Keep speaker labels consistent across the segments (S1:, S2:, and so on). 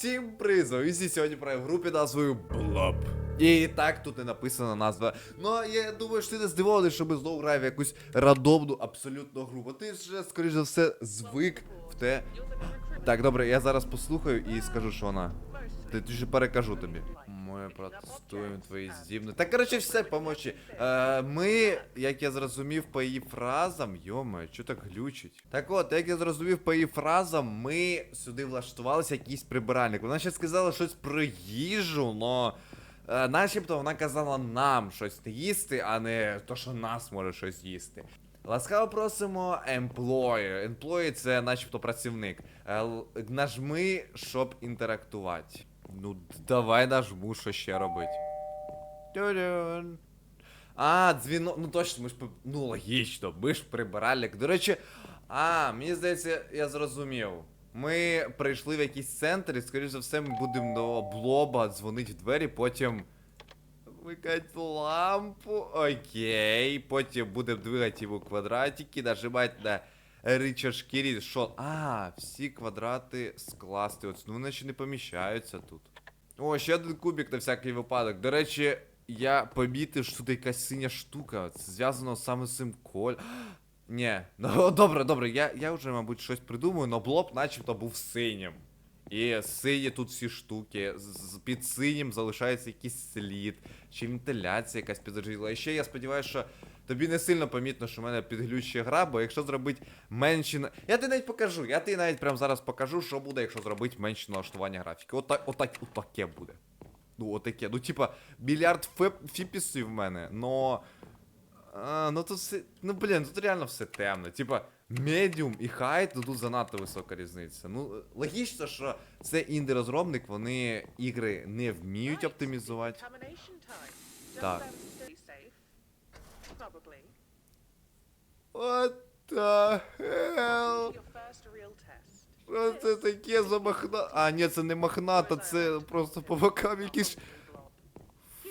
S1: Всім призов! І сьогодні граю в групі назвою Блоб. І так тут не написана назва. Ну я думаю, що ти не здивований, що ми знову граємо в якусь рандомну абсолютно гру. Бо ти вже, скоріш за все, звик в те. Так, добре, я зараз послухаю і скажу, що вона. Ти ж перекажу тобі. Ми протестуємо твої здібності. Так, коротше, все, помочі. Е, ми, як я зрозумів по її фразам, йоме, що так глючить? Так от, як я зрозумів по її фразам, ми сюди влаштувалися якийсь прибиральник. Вона ще сказала щось про їжу, но. Е, начебто вона казала нам щось їсти, а не то, що нас може щось їсти. Ласкаво просимо employee. Employee це начебто працівник. Е, Нажми, щоб інтерактувати. Ну, давай нажму, що ще робить. Тю-дюн. А, дзвінок. Ну точно, ми ж. Ну, логічно, ми ж прибиральник. До речі, а, мені здається, я зрозумів. Ми прийшли в якийсь центр, і, скоріш за все, ми будемо до блоба дзвонити в двері, потім. Вмикать лампу. Окей. Потім будемо двигати його квадратики, нажимати на рычажки. Що? А, всі квадрати скласти. От, ну вони ще не поміщаються тут. О, ще один кубик на всякий випадок. До речі, я помітив, що тут якась синя штука. Це зв'язано саме з цим коль. Ні, ну добре, добре, я, я вже, мабуть, щось придумаю, но блоб начебто був синім. І сині тут всі штуки. Під синім залишається якийсь слід, чи вентиляція якась підзажила. І ще я сподіваюся, що тобі не сильно помітно, що в мене підглючує гра, бо якщо зробити менші. Я тобі навіть покажу, я тобі навіть прямо зараз покажу, що буде, якщо зробити менше налаштування графіки. Отак, отак, отаке буде. Ну, отаке. Ну, типа, мільярд феп- фіпісів в мене, но. А, ну тут все. Ну блін, тут реально все темно. Типа, медіум і хайт, ну тут занадто висока різниця. Ну, логічно, що це інді-розробник, вони ігри не вміють оптимізувати. Так. What the hell? Що це таке за махна. А, ні, це не махната, це просто по бокам якісь.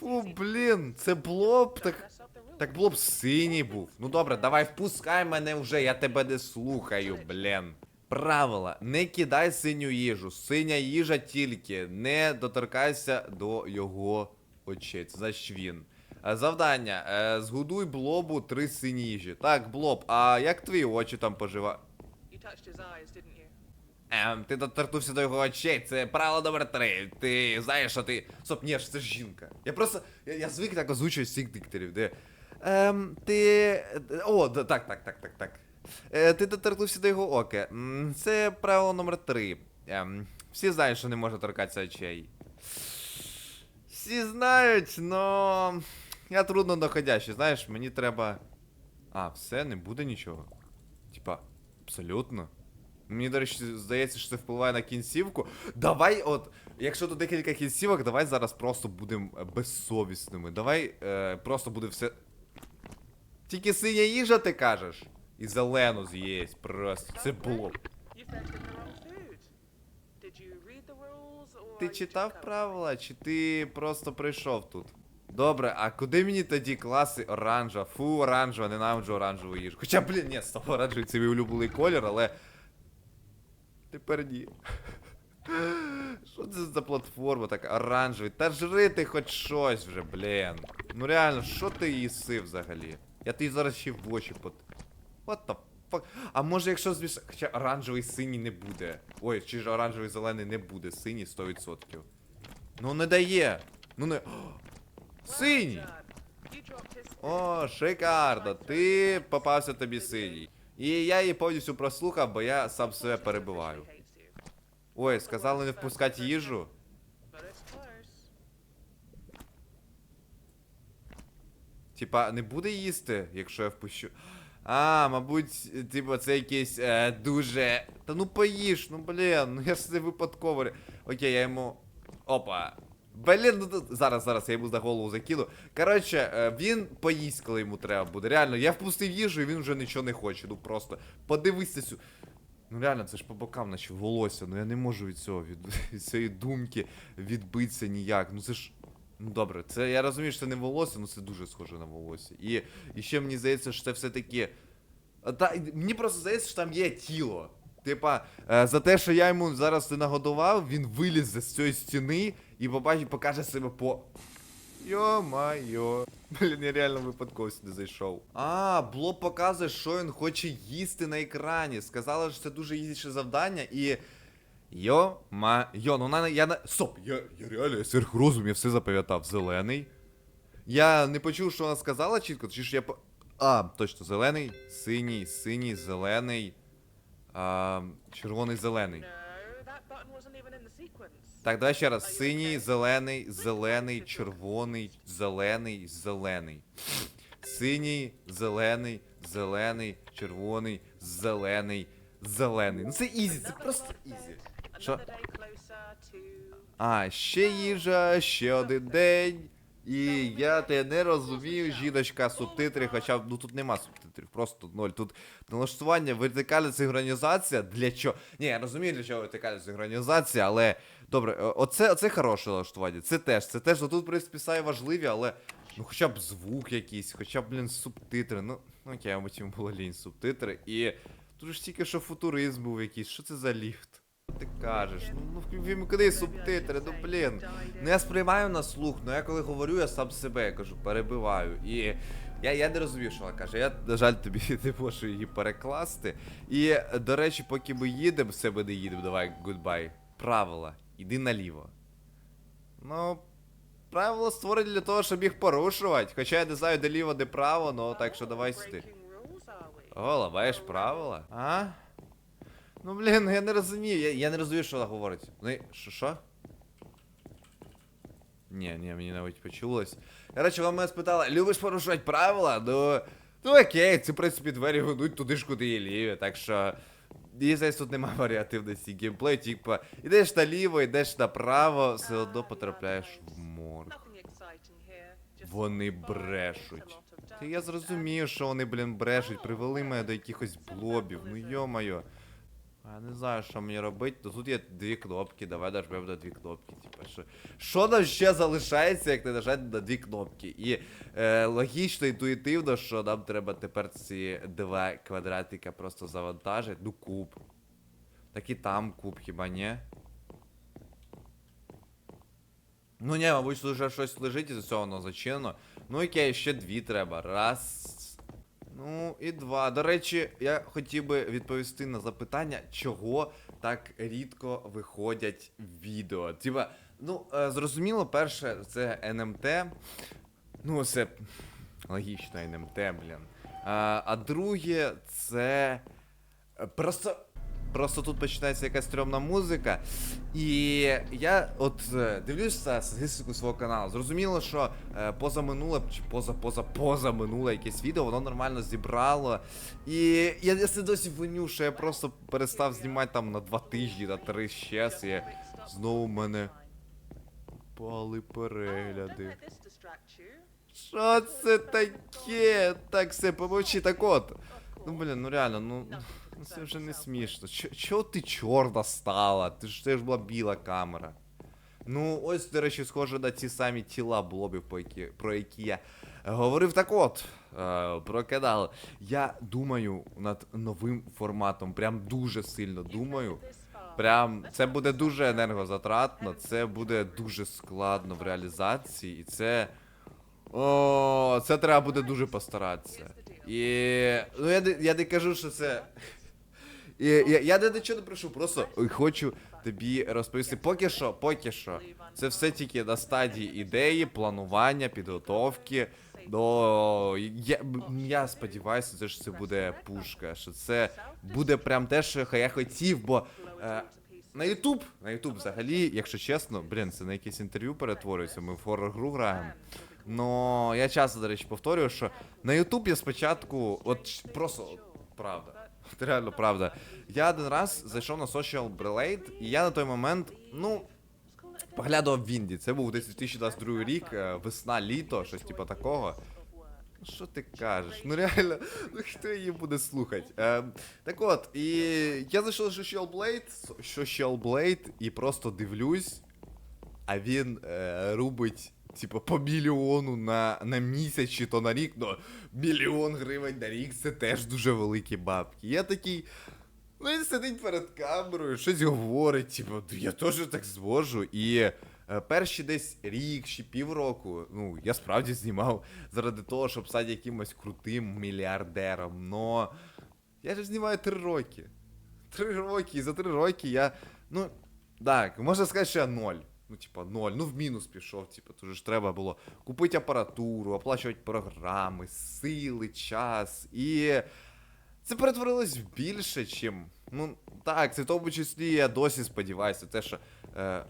S1: Фу, блін, це блоб, так. Так блоб синій був. Ну добре, давай впускай мене вже, я тебе не слухаю, блін. Правила, не кидай синю їжу. Синя їжа тільки, не доторкайся до його очей. Це значить він. Е, Завдання. е, Згодуй блобу три сині їжі. Так, блоб, а як твої очі там
S2: you?
S1: Ем, ти доторкнувся до його очей, це правило номер три. Ти знаєш, що ти. Стоп, ні, це ж жінка. Я просто. Я, я звик так озвучувати всіх дикторів, де. Ем, ти. О, да, так, так, так, так, так. Е, ти доторкнувся до його ока. Це правило номер три. Ем, всі знають, що не можна торкатися очей. Всі знають, но. Я трудно доходящий, знаєш, мені треба. А, все, не буде нічого. Типа, абсолютно. Мені, до речі, здається, що це впливає на кінцівку. Давай, от, якщо тут декілька кінцівок, давай зараз просто будемо безсовісними. Давай е, просто буде все. Тільки синя їжа, ти кажеш? І зелену з'їсть просто. Це було. Ти читав правила, чи ти просто прийшов тут? Добре, а куди мені тоді класи оранжева? Фу, оранжева, ненавиджу оранжеву їжу. Хоча, блін, ні, стоп, оранжевий це мій улюблений колір, але. Тепер ні. Що це за платформа така оранжевий? Та жри ти хоч щось вже, блін. Ну реально, що ти їси взагалі? Я тобі зараз ще в очі пот. What the fuck? А може якщо зміш... Хоча оранжевий синій не буде. Ой, чи ж оранжевий зелений не буде, синій 100%. Ну не дає. Ну не. Синій! О, шикарно, ти попався тобі синій. І я її повністю прослухав, бо я сам себе перебиваю. Ой, сказали не впускати їжу. Типа, не буде їсти, якщо я впущу. А, мабуть, типа, це якийсь е, дуже. Та ну поїж, ну блін, ну я ж це випадково. Окей, я йому. Опа. Блін, ну тут- зараз, зараз я йому за голову закину. Коротше, е, він поїсть, коли йому треба буде. Реально, я впустив їжу і він вже нічого не хоче. Ну просто подивися сю. Ну реально, це ж по бокам, наче волосся. Ну я не можу від цього, від, від цієї думки відбитися ніяк. Ну це ж. Ну добре, це я розумію, що це не волосся, ну це дуже схоже на волосся. І, і ще мені здається, що це все-таки. Та, мені просто здається, що там є тіло. Типа, е, за те, що я йому зараз не нагодував, він вилізе з цієї стіни і побачить, покаже себе по. Йо-майо. Блін, я реально випадково сюди зайшов. А, Блоб показує, що він хоче їсти на екрані. Сказали, що це дуже їздіше завдання і. Йо-ма-йо, ну вона я на. Стоп, я, я реально я сверхрозум, я все запам'ятав. Зелений. Я не почув, що вона сказала чітко, чи ж я по. А, точно, зелений, синій, синій, зелений. А, червоний, зелений. Так, давай ще раз. Синій, зелений, зелений, червоний, зелений, зелений. Синій, зелений, зелений, червоний, зелений, зелений. Ну це ізі, це просто ізі. Що? А, ще їжа, ще один день. І я те не розумію, жіночка, субтитри, хоча ну тут нема субтитрів, просто ноль. Тут налаштування, вертикальна синхронізація для чого. Ні, я розумію, для чого вертикальна синхронізація, але добре, е, оце, оце хороше налаштування. Це теж, це теж, ну тут, в принципі, сай важливі, але. Ну хоча б звук якийсь, хоча б, блін, субтитри. Ну, ну окей, мабуть, йому було лінь субтитри. І тут ж тільки що футуризм був якийсь. Що це за ліфт? Ти кажеш? Ну, ну куди субтитри, ну блін. Ну я сприймаю на слух, ну я коли говорю, я сам себе я кажу, перебиваю. І я, я не розумію, що вона каже. Я, на жаль, тобі не можу її перекласти. І, до речі, поки ми їдемо, з себе не їдемо, давай, гудбай. Правила. Іди наліво. Ну, правила створені для того, щоб їх порушувати. Хоча я не знаю, де ліво, де право, ну так що давай сюди. О, ламаєш правила? А? Ну блін, я не розумію, я, я не розумію, що вона говорить. Ну, і- що що? Ні, ні, мені навіть почулось. Коротше, вона мене спитала, любиш порушувати правила? Ну, ну окей, це, в принципі, двері ведуть туди ж, куди є ліві, так що. І здесь тут немає варіативності геймплею, типа, ідеш наліво, йдеш направо, все одно потрапляєш в морг. Вони брешуть. Та я зрозумію, що вони, блін, брешуть, привели мене до якихось блобів, ну йо-моє. Я не знаю, що мені робити, то тут є дві кнопки, давай нажмемо на дві кнопки. Типа, що, що нам ще залишається, як не нажати на дві кнопки? І е, логічно, інтуїтивно, що нам треба тепер ці два квадратика просто завантажити. Ну куб. Так і там куб, хіба ні? Ну ні, мабуть, вже щось лежить із цього воно зачинено. Ну окей, ще дві треба. Раз. Ну і два. До речі, я хотів би відповісти на запитання, чого так рідко виходять відео. Типа, ну, е, зрозуміло, перше, це НМТ. Ну, це логічно, НМТ, блін. А, а друге, це. е, Просто. Просто тут починається якась стрьомна музика. І я от е, дивлюся статистику свого каналу. Зрозуміло, що е, позаминуле чи поза поза поза минуле якесь відео, воно нормально зібрало. І я, це досі виню, що я просто перестав знімати там на два тижні, на три щас, і знову в мене пали перегляди. Що це таке? Так, все, помовчи, так от. Ну блін, ну реально, ну. Ну це вже не смішно. Чо- Чого ти чорна стала? Ти ж це ж була біла камера. Ну, ось, до речі, схоже на ті самі тіла блобів, по які, про які я говорив так от. Е, про канал. Я думаю над новим форматом. Прям дуже сильно думаю. Прям це буде дуже енергозатратно, це буде дуже складно в реалізації, і це. О, це треба буде дуже постаратися. І. Ну я, я не кажу, що це. І, я, я не нічого не прошу, просто хочу тобі розповісти. Поки що, поки що. Це все тільки на стадії ідеї, планування, підготовки. До я, я сподіваюся, що це буде пушка, що це буде прям те, що я хотів, бо е, на Ютуб, на Ютуб взагалі, якщо чесно, блін, це на якесь інтерв'ю перетворюється, ми в хоррор-гру граємо. Но я часто, до речі, повторюю, що на Ютуб я спочатку, от просто от, правда. От реально правда. Я один раз зайшов на Social Relate, і я на той момент, ну, поглядував Вінді. Це був десь 2022 рік, е, весна, літо, щось типу такого. Ну, Що ти кажеш? Ну реально, ну хто її буде слухати? Е, так от, і я зайшов Social Blade, Social Blade, і просто дивлюсь, а він е, рубить, типу, по мільйону на, на місяць чи то на рік, ну, мільйон гривень на рік це теж дуже великі бабки. Я такий. Ну він сидить перед камерою, щось говорить, типу, я теж так зможу. І е, перші десь рік чи півроку, ну, я справді знімав заради того, щоб стати якимось крутим мільярдером. Но я ж знімаю три роки. Три роки, і за три роки я. Ну, так, можна сказати, що я ноль. Ну, типа, ноль. Ну, в мінус пішов, типа, тут ж треба було купити апаратуру, оплачувати програми, сили, час. І це перетворилось в більше, чим. Ну, так, це в тому числі я досі сподіваюся, те, що. Е,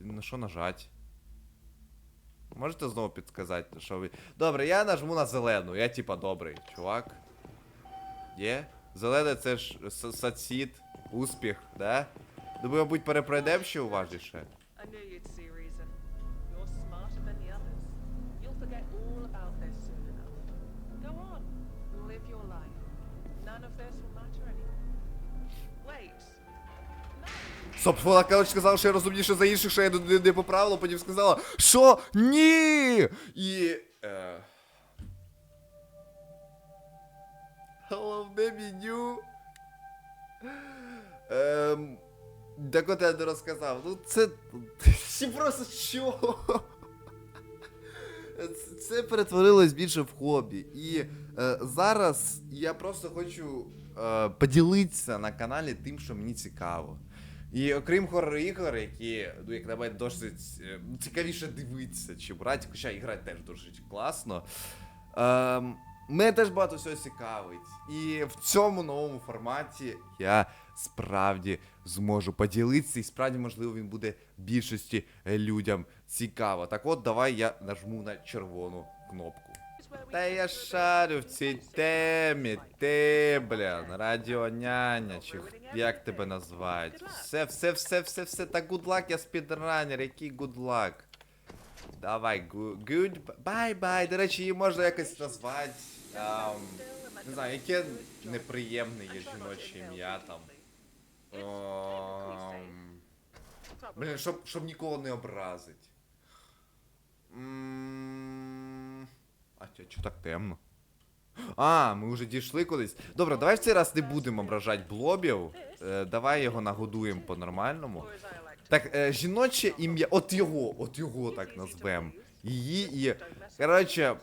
S1: на що нажать? Можете знову підказати, що ви. Добре, я нажму на зелену, я типа добрий, чувак. Є? Зелене це ж сацід, успіх, да? Думаю, мабуть, перепройдем ще уважніше.
S2: Knew you'd see reason. You're smarter than the others. You'll forget all about this soon enough. Go on, live your life. None of this will matter anymore. Wait.
S1: Стоп, вона, коротше, сказала, що я розумніше за інших, що я не, не поправила, потім сказала, що ні! І. Е... Головне меню. Ем... Так от я не розказав. Ну це. Чи просто що? Це- Це перетворилось більше в хобі. І е, зараз я просто хочу е, поділитися на каналі тим, що мені цікаво. І окрім хоррор ігор, які, ну, як на мене, досить е, цікавіше дивитися, чи брати, хоча і грати теж досить класно. Ем, мене теж багато всього цікавить. І в цьому новому форматі я справді зможу поділитися, і справді, можливо, він буде більшості е, людям цікаво. Так от, давай я нажму на червону кнопку. Та я шарю в цій темі, ти, блін, радіоняня, чи як тебе назвати? Все, все, все, все, все, та luck, я спідранер, який luck? Давай, good, bye bye. До речі, її можна якось назвати. ам, не знаю, яке неприємне є жіноче ім'я там. Ам, Блін, щоб, щоб нікого не образить. М, А чо, чо так темно? А, ми вже дійшли кудись. Добре, давай в цей раз не будемо ображати блобів. Е, давай його нагодуємо по-нормальному. Так, е, жіноче ім'я. От його, от його так назвем. Її і. Коротше.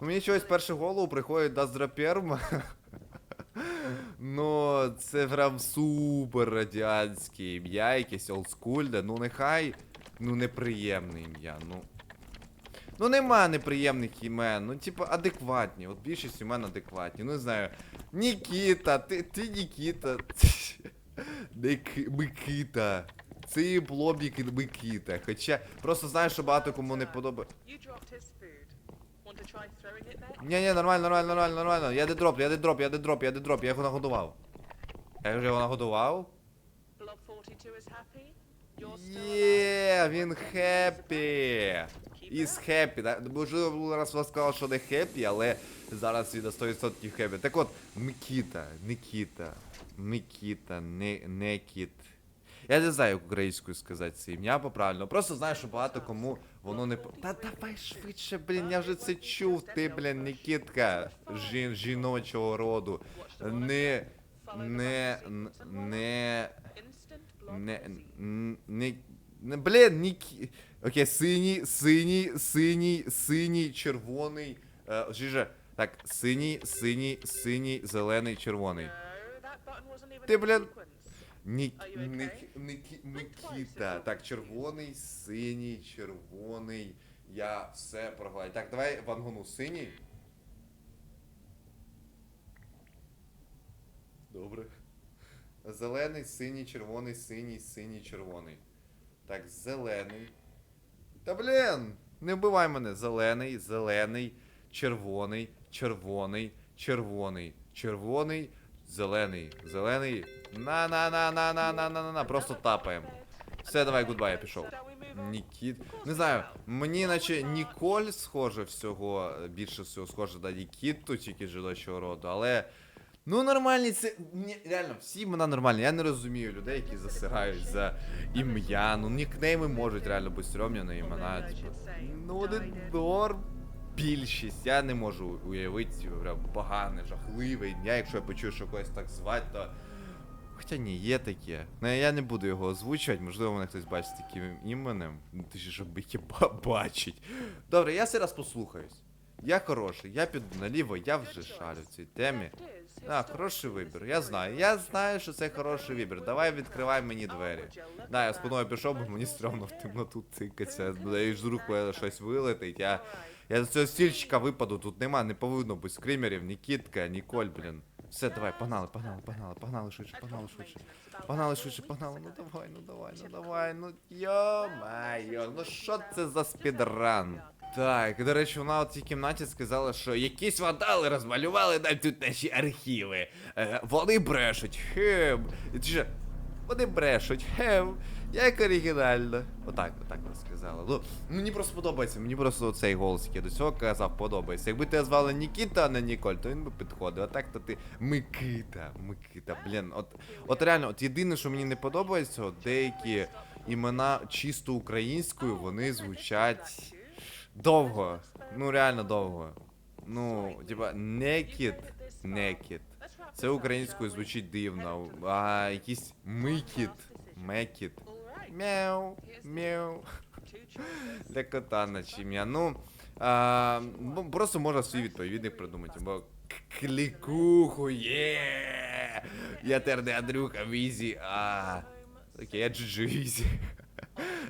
S1: Ну, мені чогось перше голову приходить Даздрапірм. Ну, це прям супер радянське ім'я, якесь олдскульне. Ну нехай. Ну, неприємне ім'я. Ну. Ну нема неприємних імен. Ну, типу, адекватні. От більшість імен адекватні. Ну, не знаю. Нікіта, ти, ти Нікіта. Микита. Це блобік Микита. Хоча просто знаєш, що багато кому не подобається. Ні, ні, нормально, нормально, нормально, нормально. Я де дроп, я де дроп, я де дроп, я де дроп, я його нагодував. Я вже його нагодував.
S2: Blob 42 is happy? You're still alive?
S1: Є, він хеппі. Іс хеппі. Можливо, було раз вас сказав, що не хеппі, але зараз він на 100% хеппі. Так от, Микіта, Никіта, Микіта, не, Некіт. Я не знаю, як українською сказати це ім'я поправильно. Просто знаю, що багато кому воно не. Та давай швидше, блін, я вже це чув. Ти, блін, Нікітка жін, жіночого роду. Не. Не. Не. Не. Не. Не, блін, Нікі. Окей, синій, синій, синій, синій, червоний. Е, жиже. Так, синій, синій, синій, зелений, червоний. Ти, блін,
S2: you okay?
S1: Ник, Ник, Микіта. Так, червоний, синій, червоний. Я все прогладю. Так, давай вангону синій. Добре. Зелений, синій, червоний, синій, синій, червоний. Так, зелений. Та блін! Не вбивай мене. Зелений, зелений, червоний, червоний, червоний, червоний, зелений, зелений. На на на на на на на на на Просто тапаємо. Все, давай, гудбай, я пішов. Нікіт. Не знаю, мені наче Ніколь схоже всього, більше всього схоже на Нікіту, тільки жіночого роду, але. Ну нормальні це. Ні, реально, всі імена нормальні. Я не розумію людей, які засирають за ім'я. Ну нікнейми можуть реально бути стрьомні на імена. Типу. Ну норм. більшість. Я не можу уявити прям погане, жахливе ім'я, якщо я почую, що когось так звати, то. Хоча ні, є таке. Ну я не буду його озвучувати, можливо, мене хтось бачить таким іменем. Ти ж їх бачить. Добре, я зараз послухаюсь. Я хороший, я піду наліво, я вже шарю в цій темі. А, хороший вибір, я знаю. Я знаю, що це хороший вибір. Давай відкривай мені двері. Да, я спиною пішов, бо мені стрьомно в темноту тикатися. Буде з рук щось вилетить. Я, я з цього стільчика випаду, тут нема, не повинно бути скримерів, ні Кітка, Ніколь, блін. Все, давай, погнали, погнали, погнали, погнали швидше, погнали швидше. Погнали швидше, погнали, ну давай, ну давай, ну давай, ну йо-майо, ну що це за спідран? Так, до речі, вона в цій кімнаті сказала, що якісь вандали розмалювали нам тут наші архіви. Е, вони брешуть, хем. Ти же, вони брешуть, хем. Як оригінально. Отак, отак вона сказала. Ну, мені просто подобається, мені просто цей голос, який я до цього казав, подобається. Якби тебе звали Нікіта, а не Ніколь, то він би підходив. А так то ти Микита, Микита, блін. От, от реально, от єдине, що мені не подобається, от деякі імена чисто українською, вони звучать довго. Ну реально довго. Ну, типа, некіт, некіт. Це українською звучить дивно, а якийсь микіт, мекіт. Мяу, мяу. Для кота наче ім'я. Ну, а, ну, просто можна свій відповідник придумати, бо клікуху, є. Я тепер не Андрюха Візі, а. Окей, я Джиджи Візі.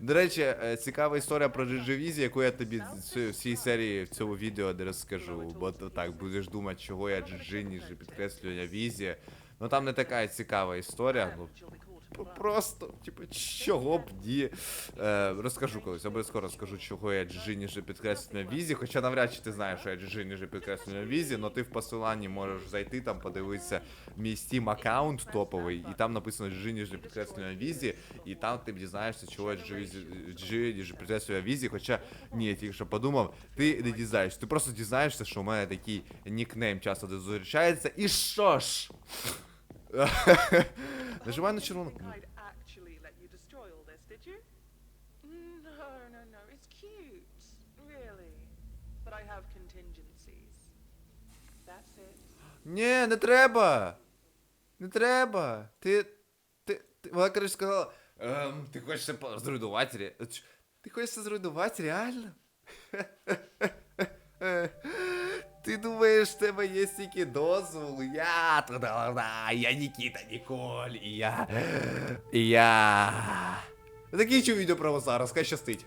S1: До речі, е, цікава історія про Джиджевізі, яку я тобі в цій серії в цьому відео не розкажу. Бо то так будеш думати, чого я Джиджи, ніж підкреслювання Візі. Ну там не така цікава історія. Ну, П- Просто, типу, чого б ні. Е, розкажу колись, обов'язково розкажу, чого я джи ніже підкреслення в візі. Хоча навряд чи ти знаєш, що я джи ніже підкреслення в візі, але ти в посиланні можеш зайти, там подивитися мій Steam аккаунт топовий, і там написано джи ніже підкреслення в візі, і там ти дізнаєшся, чого я джи джи ніже підкреслення в візі. Хоча ні, я тільки що подумав, ти не дізнаєшся. Ти просто дізнаєшся, що у мене такий нікнейм часто зустрічається. І що ж? Нажимай на червону. Ні, не треба. Не треба. Ти. Ти. ти вона, коротше, сказала. Ем, ти хочеш це зруйнувати? Ти хочеш це зруйнувати, реально? Ти думаєш, в тебе є стільки дозволу? Я туди, я Нікіта Ніколь, і я. Я. Закінчу відео про вас зараз, хай щастить.